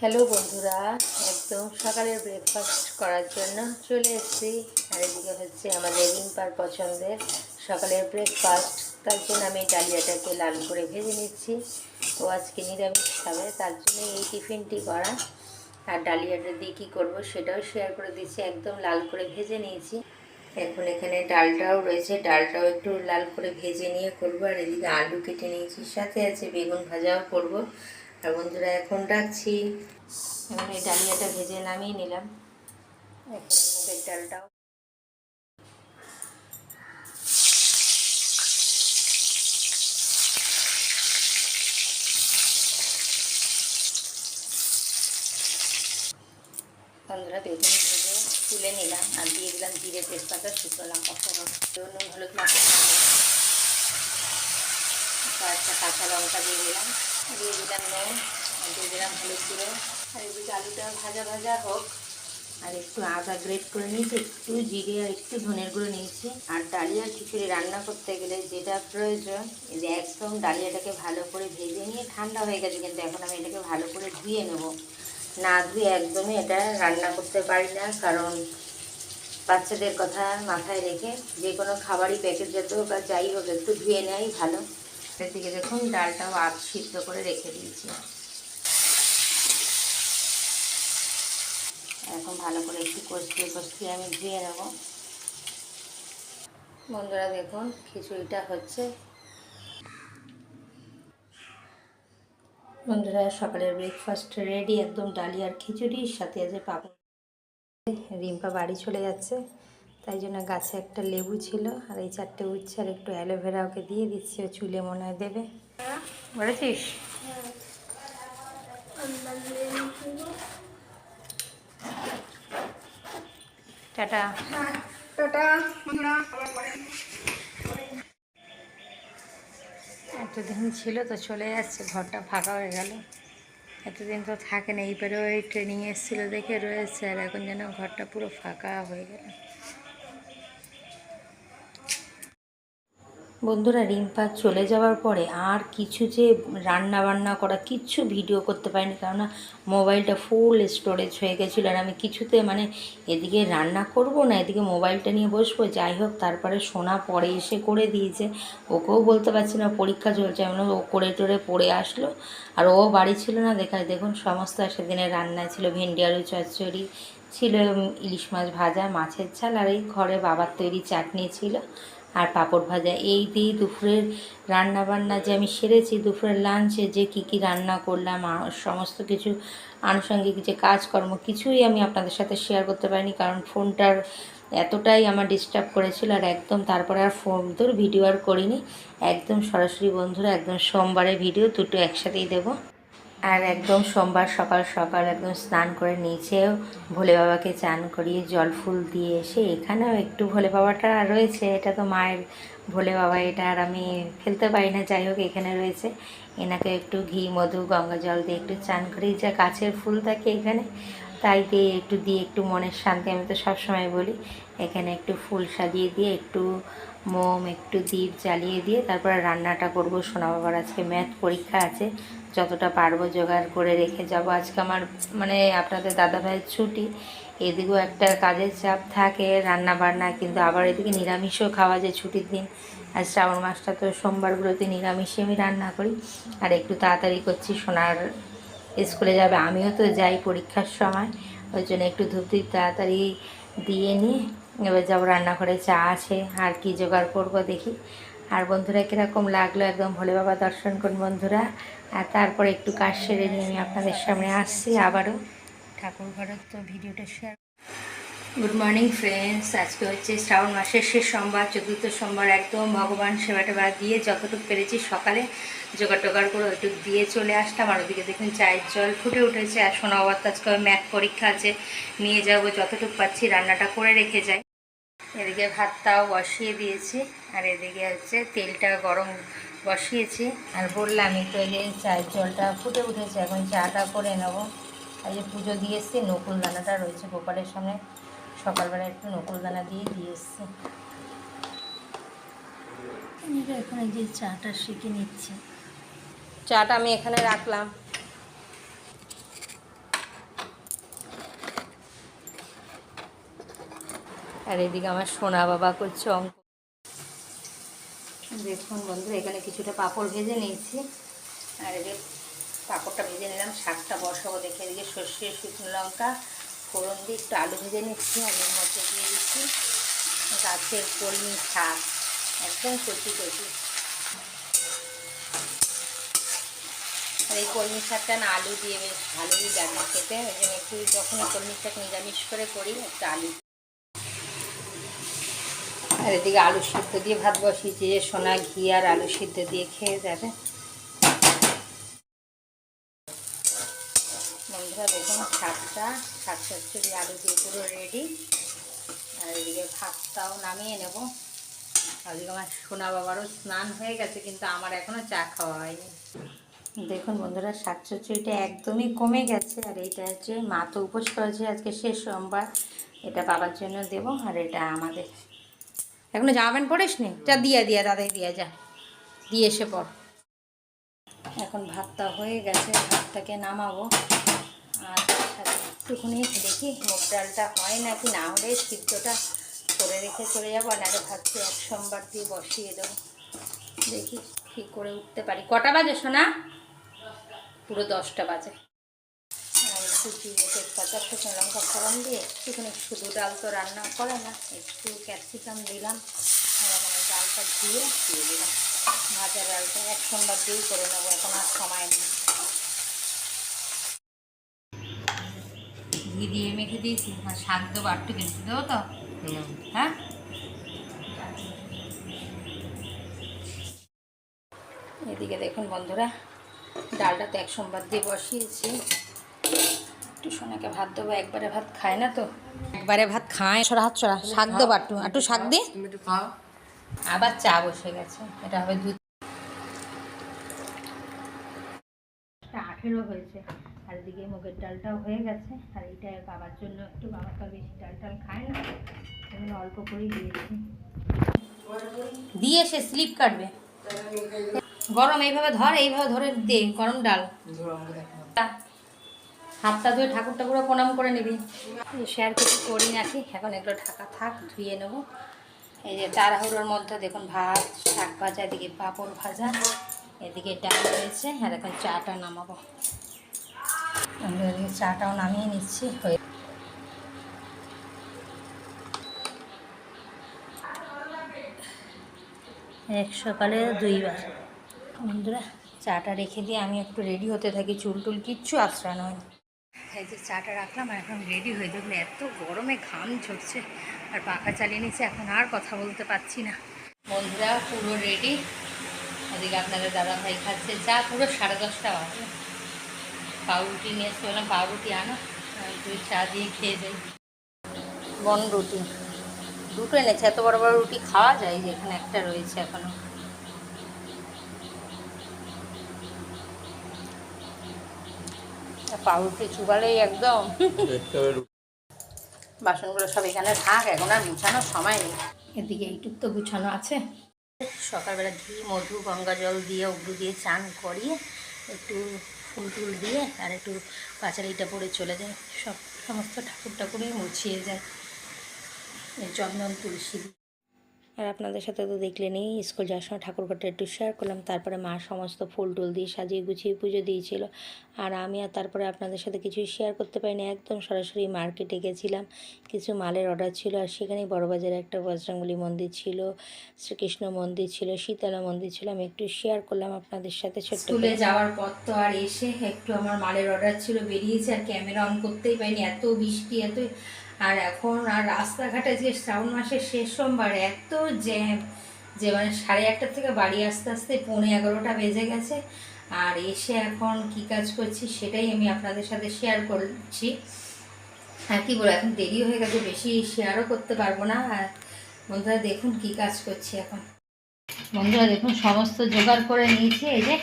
Hello বন্ধুরা, একদম সকালের ব্রেকফাস্ট করার জন্য চলে এসেছি। আর এদিকে হচ্ছে আমাদের রিম্পার পছন্দের সকালের ব্রেকফাস্ট তার জন্য আমি ডালিয়াটাকে লাল করে ভেজে নিচ্ছি। ও আজকে নিরামিষ খাবে, তার জন্য এই টিফিনটি করা। আর ডালিয়াটা দিয়ে কী করব সেটাও শেয়ার করে দিচ্ছি, একদম লাল করে ভেজে নিয়েছি। এখন এখানে ডালটাও রয়েছে, ডালটাও একটু লাল করে ভেজে নিয়ে করব। আর এদিকে আলু কেটে নিয়েছি, সাথে আছে বেগুন ভাজাও করব। আর বন্ধুরা এখন রাখছি। এখন এই ডালিয়াটা ভেজে নামিয়ে নিলাম। এখন মুগের ডালটাও। বন্ধুরা বেগুন ভেজে তুলে নিলাম আর দিয়ে দিলাম জিরে তেজপাতা শুকনো লঙ্কা ফোড়ন। নুন হলুদ মাখা কয়েকটা কাঁচা লঙ্কা দিয়ে দিলাম। দিয়ে দিলাম নুন দিয়ে দিলাম হলুদ গুঁড়ো। আর এদিকে আলুটা ভাজা ভাজা হোক, আর একটু আদা গ্রেট করে নিয়েছি, একটু জিরে আর একটু ধনের গুঁড়ো নিয়েছি। আর ডালিয়া খিচুড়ি রান্না করতে গেলে যেটা প্রয়োজন যে একদম ডালিয়াটাকে ভালো করে ভেজে নিয়ে ঠান্ডা হয়ে গেছে, কিন্তু এখন আমি এটাকে ভালো করে ধুয়ে নেব। না ধুয়ে একদমই এটা রান্না করতে পারি না, কারণ বাচ্চাদের কথা মাথায় রেখে যে কোনো খাবারই প্যাকেট যেত বা যাই হোক একটু ধুয়ে নেওয়াই ভালো। এদিকে দেখুন ডালটাও আগ সিদ্ধ করে রেখে দিয়েছি। এখন ভালো করে একটু কষিয়ে কষিয়ে আমি ধুয়ে নেব। বন্ধুরা দেখুন খিচুড়িটা হচ্ছে। বন্ধুরা সকালের ব্রেকফাস্ট রেডি একদম ডালিয়ার খিচুড়ির সাথে আছে পাপড়। রিম্পা বাড়ি চলে যাচ্ছে। তাই জন্য গাছে একটা লেবু ছিল আর এই চারটে উচ্ছে আর একটু অ্যালোভেরা ওকে দিয়ে দিচ্ছি ও চুলে মনে হয় দেবে। বলেছিস টাটা। এতদিন ছিল তো চলে যাচ্ছে ঘরটা ফাঁকা হয়ে গেল। এতদিন তো থাকে না এই পারে ওই ট্রেনিং এসেছিল দেখে রয়েছে আর এখন যেন ঘরটা পুরো ফাঁকা হয়ে গেল। বন্ধুরা, রিম্পা চলে যাওয়ার পরে আর কিছু যে রান্না বান্না করা, কিচ্ছু ভিডিও করতে পারিনি। কেননা মোবাইলটা ফুল স্টোরেজ হয়ে গেছিল আর আমি কিছুতে মানে এদিকে রান্না করব না, এদিকে মোবাইলটা নিয়ে বসবো। যাই হোক, তারপরে সোনা পরে এসে করে দিয়েছে। ওকেও বলতে পারছি না, পরীক্ষা চলছে। এমন ও করে টোরে পড়ে আসলো। আর ও বাড়ি ছিল না দেখা দেখুন, সমস্ত সেদিনে রান্না ছিল। ভেন্ডি, আলু, চচ্চড়ি ছিল ইলিশ মাছ ভাজা, মাছের ঝাল, আর এই ঘরে বাবার তৈরি চাটনি ছিল। আর পাঁপড় ভাজা। এই দিয়ে দুপুরের রান্না বান্না যে আমি সেরেছি, দুপুরের লাঞ্চে যে কি কি রান্না করলাম সমস্ত কিছু আনুষঙ্গিক যে কাজকর্ম কিছুই আমি আপনাদের সাথে শেয়ার করতে পারিনি, কারণ ফোনটার এতটাই আমার ডিস্টার্ব করেছিল আর একদম তারপরে আর ফোন তোর ভিডিও আর করিনি। একদম সরাসরি বন্ধুরা, একদম সোমবারে ভিডিও দুটো একসাথেই দেবো। আর একদম সোমবার সকাল সকাল একদম স্নান করে নিচেও ভোলে বাবাকে চান করিয়ে জল ফুল দিয়ে এসে এখানেও একটু ভোলে বাবাটা রয়েছে। এটা তো মায়ের ভোলে বাবা, এটা আর আমি ফেলতে পারি না। যাই হোক, এখানে রয়েছে। এনাকে একটু ঘি, মধু, গঙ্গা জল দিয়ে একটু চান করি। যা গাছের ফুল থাকে এখানে, তাই দিয়ে একটু দিয়ে একটু মনের শান্তি, আমি তো সবসময় বলি। এখানে একটু ফুল সাজিয়ে দিয়ে একটু মোম, একটু দ্বীপ জ্বালিয়ে দিয়ে তারপরে রান্নাটা করব। সোনা বাবার আজকে ম্যাথ পরীক্ষা আছে যতটা পারব জোগাড় করে রেখে যাব। আজকে আমার মানে আপনাদের দাদা ভাইয়ের ছুটি, এদিকেও একটা কাজের চাপ থাকে রান্না বান্না কিন্তু আবার এদিকে নিরামিষও খাওয়া যায় ছুটির দিন। আর শ্রাবণ মাসটা তো সোমবারগুলোতে নিরামিষই আমি রান্না করি। আর একটু তাড়াতাড়ি করছি, সোনার স্কুলে যাবে। আমিও তো যাই পরীক্ষার সময়, ওই জন্য একটু ধূপ ধূপ তাড়াতাড়ি দিয়ে নিয়ে এবার যাব রান্নাঘরে চা আছে, আর কি জোগাড় করব দেখি। আর বন্ধুরা কীরকম লাগল একদম ভোলে বাবা দর্শন করুন বন্ধুরা। আর তারপরে একটু কাজ সেরে নিয়ে আমি আপনাদের সামনে আসছি আবারও। ঠাকুর ঘরের তো ভিডিওটা শেয়ার গুড মর্নিং ফ্রেন্ডস আজকে হচ্ছে শ্রাবণ মাসের শেষ সোমবার, চতুর্থ সোমবার। একদম ভগবান সেবা টেবা দিয়ে যতটুকু পেরেছি সকালে জোগাড় টোগাড় করে ওইটুকু দিয়ে চলে আসলাম। আর ওদিকে দেখুন চায়ের জল ফুটে উঠেছে। আর শোনা তো আজকে ম্যাথ পরীক্ষা আছে। নিয়ে যাব যতটুকু পাচ্ছি রান্নাটা করে রেখে যাই। এদিকে ভাতটাও বসিয়ে দিয়েছি আর এদিকে হচ্ছে তেলটা গরম বসিয়েছি। আর বললামই তো এই যে চায়ের জলটা ফুটে উঠেছে এখন চাটা করে নেব। আর যে পুজো দিয়ে এসছি নকুল দানাটা রয়েছে গোপালের সামনে। সকালবেলা একটু নকুল দানা দিয়ে দিয়ে এসছি। এখানে যে চাটা শিখে নিচ্ছি। চাটা আমি এখানে রাখলাম। আর এদিকে আমার সোনা বাবা করছে অঙ্ক। দেখুন বন্ধু এখানে কিছুটা পাঁপড় ভেজে নিয়েছি। আর এদিকে পাঁপড়টা ভেজে নিলাম, শাকটা বসাবো দেখে এদিকে সর্ষে, শুকনো লঙ্কা, ফোড়ন দিয়ে একটু আলু ভেজে নিচ্ছি, আর এর মধ্যে দিয়ে দিচ্ছি গাছের কলমি শাক, একদম কচি কচি আর এই কলমি শাকটা না আলু দিয়ে বেশ ভালোই লাগে খেতে, ওই জন্য একটু যখন কলমি শাক নিরামিষ করে করি, একটু আলু আর এদিকে আলু সিদ্ধ দিয়ে ভাত বসিয়েছি, যে সোনা, ঘি আর আলু সিদ্ধ দিয়ে খেয়ে যাবে। বন্ধুরা, দেখুন, শাকটা, শাক চচ্চড়ি আলু দিয়ে পুরো রেডি আর এদিকে ভাতটাও নামিয়ে নেব। এদিকে আমার সোনা বাবারও স্নান হয়ে গেছে, কিন্তু আমার এখনও চা খাওয়া হয়নি। দেখুন বন্ধুরা, শাক চচ্চড়িটা একদমই কমে গেছে, আর এইটা হচ্ছে মা তো উপোস করেছে আজকে শেষ সোমবার। এটা বাবার জন্য দেবো, আর এটা আমাদের এখনও জামা প্যান্ট পরিস নি যা দিয়ে দিয়ে দাদাই দিয়ে, যা। দিয়ে এসে পর। এখন ভাতটা হয়ে গেছে, ভাতটাকে নামাবো। আর একটুখানি দেখি মুগ ডালটা হয় নাকি না হলে সিদ্ধটা করে রেখে চলে যাব, আর নাহলে ভাবছি এক সোমবার দিয়ে বসিয়ে দেবো। দেখি কী করে উঠতে পারি। কটা বাজে শোনা পুরো দশটা বাজে। জিরে তেজপাতা শুকনো লঙ্কা ফোড়ন দিয়ে একটুখানি শুধু ডাল তো রান্না করে না একটু ক্যাপসিকাম দিলাম। ওই ডালটা ধুয়ে দিয়ে দিলাম। ভাজা ডালটা এক সোমবার দিয়েই করে নেব এখন আর সময় নেই। ঘি দিয়ে মেখে দিয়েছি আর শাক দেবো আটটু কিন্তু দেবো তো। হ্যাঁ? এদিকে দেখুন বন্ধুরা ডালটা তো এক সোমবার দিয়ে বসিয়েছি। একটু সোনাকে ভাত দেবো একবারে ভাত খায় না তো। একবারে ভাত খায়। সরা হাত সরা শাক দেবো একটু একটু শাক খাও আবার চা বসে গেছে এটা হবে দুধ। আঠেরো হয়েছে। আর এদিকে মুগের ডালটাও হয়ে গেছে। আর এইটা বাবার জন্য একটু বাবা তো বেশি ডাল টাল খায় না। এগুলো অল্প করেই দিয়েছি। দিয়ে সে স্লিপ কাটবে। গরম এইভাবে ধর এইভাবে ধরে দে গরম ডাল। হাতটা ধুয়ে ঠাকুর ঠাকুরও প্রণাম করে নিবি। শেয়ার কিছু করি নাকি? এখন এগুলো ঢাকা থাক, ধুয়ে নেব। এই যে তাড়াহুড়োর মধ্যে দেখুন ভাত, শাক ভাজা, এদিকে পাঁপড় ভাজা, এদিকে ডাল রয়েছে আর এখন চাটা নামাবো। আমি এদিকে চাটাও নামিয়ে নিচ্ছি। হয়ে এক সকালে দুইবার। বন্ধুরা, চাটা রেখে দিয়ে আমি একটু রেডি হতে থাকি। চুল টুল কিচ্ছু আশ্রয় নয়। এই যে চাটা রাখলাম আর এখন রেডি হয়ে দেখুন এত গরমে ঘাম ঝরছে। আর পাখা চালিয়ে নিচ্ছে, এখন আর কথা বলতে পারছি না। বন্ধুরা, পুরো রেডি ওদিকে আপনাদের দাদা ভাই খাচ্ছে চা, পুরো সাড়ে দশটা বাজে। পাউরুটি নিয়ে এসে বললাম, পাউরুটি আনো। দুই চা দিয়ে খেয়ে যাই বন রুটি। দুটো এনেছে, এত বড় বড় রুটি খাওয়া যায় যে এখানে একটা রয়েছে এখনও পাউরুটি চুবালেই একদম। বাসনগুলো সব এখানে থাক এখন আর গুছানোর সময় নেই। এদিকে এইটুক তো গুছানো আছে। সকালবেলা ঘি মধু গঙ্গা জল দিয়ে অগ্রু দিয়ে চান করিয়ে একটু ফুল টুল দিয়ে আর একটু পাঁচালিটা পরে চলে যায়। সব সমস্ত ঠাকুর ঠাকুরই মুছিয়ে যায়। এই চন্দন তুলসী। আর আপনাদের সাথে তো দেখলেনই স্কুল যাওয়ার সময় ঠাকুরঘরটা একটু শেয়ার করলাম, তারপরে মা সমস্ত ফুল টুল দিয়ে সাজিয়ে গুছিয়ে পুজো দিয়েছিল। আর আমি আর তারপরে আপনাদের সাথে কিছুই শেয়ার করতে পারিনি, একদম সরাসরি মার্কেটে গেছিলাম। কিছু মালের অর্ডার ছিল, আর সেখানেই বড়বাজারে একটা বজরঙ্গলি মন্দির ছিল, শ্রীকৃষ্ণ মন্দির ছিল, শীতলা মন্দির ছিল, আমি একটু শেয়ার করলাম আপনাদের সাথে স্কুলে যাওয়ার পর তো আর এসে একটু আমার মালের অর্ডার ছিল, বেরিয়েছে আর ক্যামেরা অন করতেই পারিনি, এত বৃষ্টি, এত আর এখন আর রাস্তাঘাটে যে শ্রাবণ মাসের শেষ সোমবার এত জ্যাম যে মানে সাড়ে একটা থেকে বাড়ি আসতে আসতে পৌনে এগারোটা বেজে গেছে। আর এসে এখন কি কাজ করছি সেটাই আমি আপনাদের সাথে শেয়ার করছি। আর কি বলব, এখন দেরি হয়ে গেছে, বেশি শেয়ারও করতে পারব না। আর বন্ধুরা দেখুন কি কাজ করছি এখন। বন্ধুরা দেখুন, সমস্ত জোগাড় করে নিয়েছি, এই যে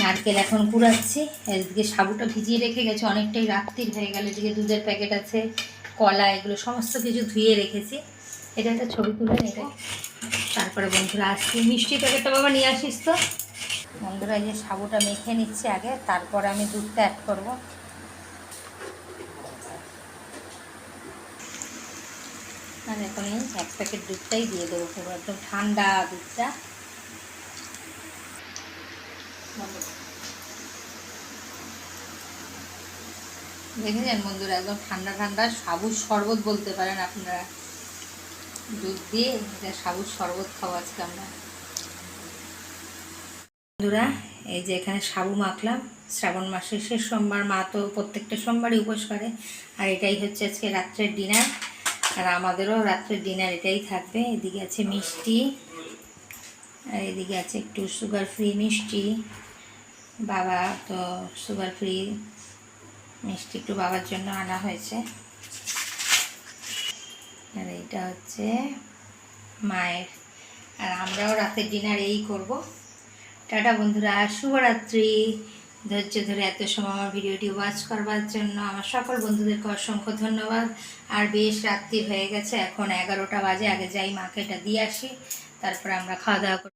নারকেল এখন কুড়াচ্ছি। এদিকে সাবুটা ভিজিয়ে রেখে গেছে, অনেকটাই রাত্রির হয়ে গেল, এদিকে দুধের প্যাকেট আছে। কলা, এগুলো সমস্ত কিছু ধুয়ে রেখেছি। এটা একটা ছবি তুলে নেব তারপরে বন্ধুরা আসছি মিষ্টি প্যাকেটটা বাবা নিয়ে আসিস তো। বন্ধুরা এই যে সাবুটা মেখে নিচ্ছে আগে, তারপরে আমি দুধটা অ্যাড করব। আর এখন এক প্যাকেট দুধটাই দিয়ে দেবো একদম ঠান্ডা দুধটা। দেখেছেন বন্ধুরা, একদম ঠান্ডা ঠান্ডা সাবুজ শরবত বলতে পারেন আপনারা। দুধ দিয়ে এটা সাবুজ শরবত খাব আজকে আমরা। বন্ধুরা, এই যে এখানে সাবু মাখলাম, শ্রাবণ মাসের শেষ সোমবার, মা তো প্রত্যেকটা সোমবারই উপোস করে। আর এটাই হচ্ছে আজকে রাত্রের ডিনার। আর আমাদেরও রাত্রের ডিনার এটাই থাকবে। এদিকে আছে মিষ্টি, আর এদিকে আছে একটু সুগার ফ্রি মিষ্টি। বাবা তো সুগার ফ্রি মিষ্টি একটু বাবার জন্য আনা হয়েছে। আর এইটা হচ্ছে মায়ের। আর আমরাও রাতের ডিনার এই করব। টাটা বন্ধুরা, শুভরাত্রি। ধৈর্য ধরে এত সময় আমার ভিডিওটি ওয়াচ করবার জন্য আমার সকল বন্ধুদেরকে অসংখ্য ধন্যবাদ। আর বেশ রাত্রি হয়ে গেছে, এখন এগারোটা বাজে, আগে যাই মাকে এটা দিয়ে আসি, তারপরে আমরা খাওয়া দাওয়া করি